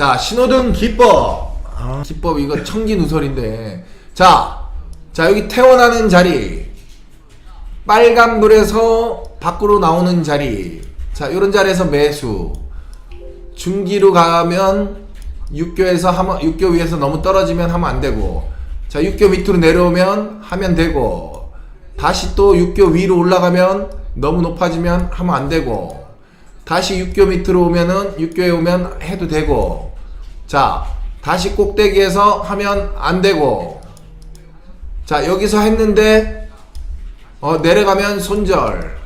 자, 신호등 기법. 아, 기법 이거 청기누설인데. 자, 자 여기 태어나는 자리. 빨간불에서 밖으로 나오는 자리. 자, 이런 자리에서 매수. 중기로 가면 육교에서 하면 육교 위에서 너무 떨어지면 하면 안 되고. 자, 육교 밑으로 내려오면 하면 되고. 다시 또 육교 위로 올라가면 너무 높아지면 하면 안 되고. 다시 육교 밑으로 오면은 육교에 오면 해도 되고. 자, 다시 꼭대기에서 하면 안 되고. 자, 여기서 했는데 어, 내려가면 손절.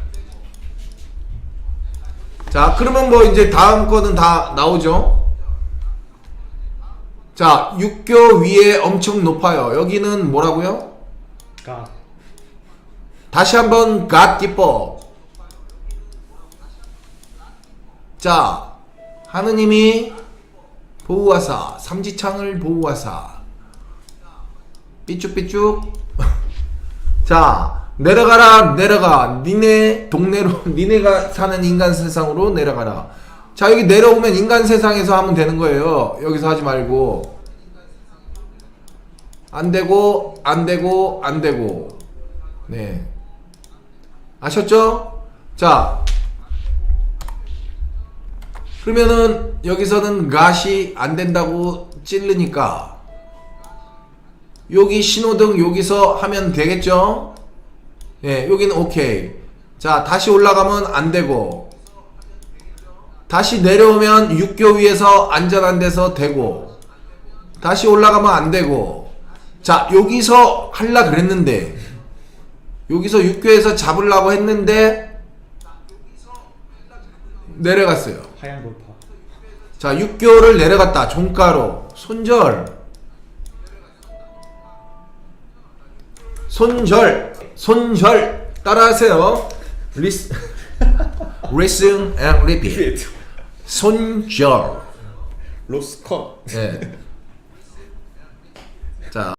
자, 그러면 뭐 이제 다음 거는 다 나오죠. 자, 육교 위에 엄청 높아요. 여기는 뭐라고요? 가. 다시 한번 갓 기법. 자, 하느님이 보호하사, 삼지창을 보호하사. 삐쭉삐쭉. 자, 내려가라, 내려가. 니네 동네로, 니네가 사는 인간 세상으로 내려가라. 자, 여기 내려오면 인간 세상에서 하면 되는 거예요. 여기서 하지 말고. 안 되고, 안 되고, 안 되고. 네. 아셨죠? 자. 그러면은 여기서는 갓이 안 된다고 찌르니까 여기 신호등 여기서 하면 되겠죠? 예, 여기는 오케이. 자, 다시 올라가면 안 되고 다시 내려오면 육교 위에서 안전한 데서 되고 다시 올라가면 안 되고 자, 여기서 할라 그랬는데 여기서 육교에서 잡으려고 했는데 내려갔어요. 하얀 돌파. 자, 육교를 내려갔다. 종가로 손절. 손절. 손절. 따라하세요. 리스 Listen and repeat. 손절. 로스컷. 예. 자,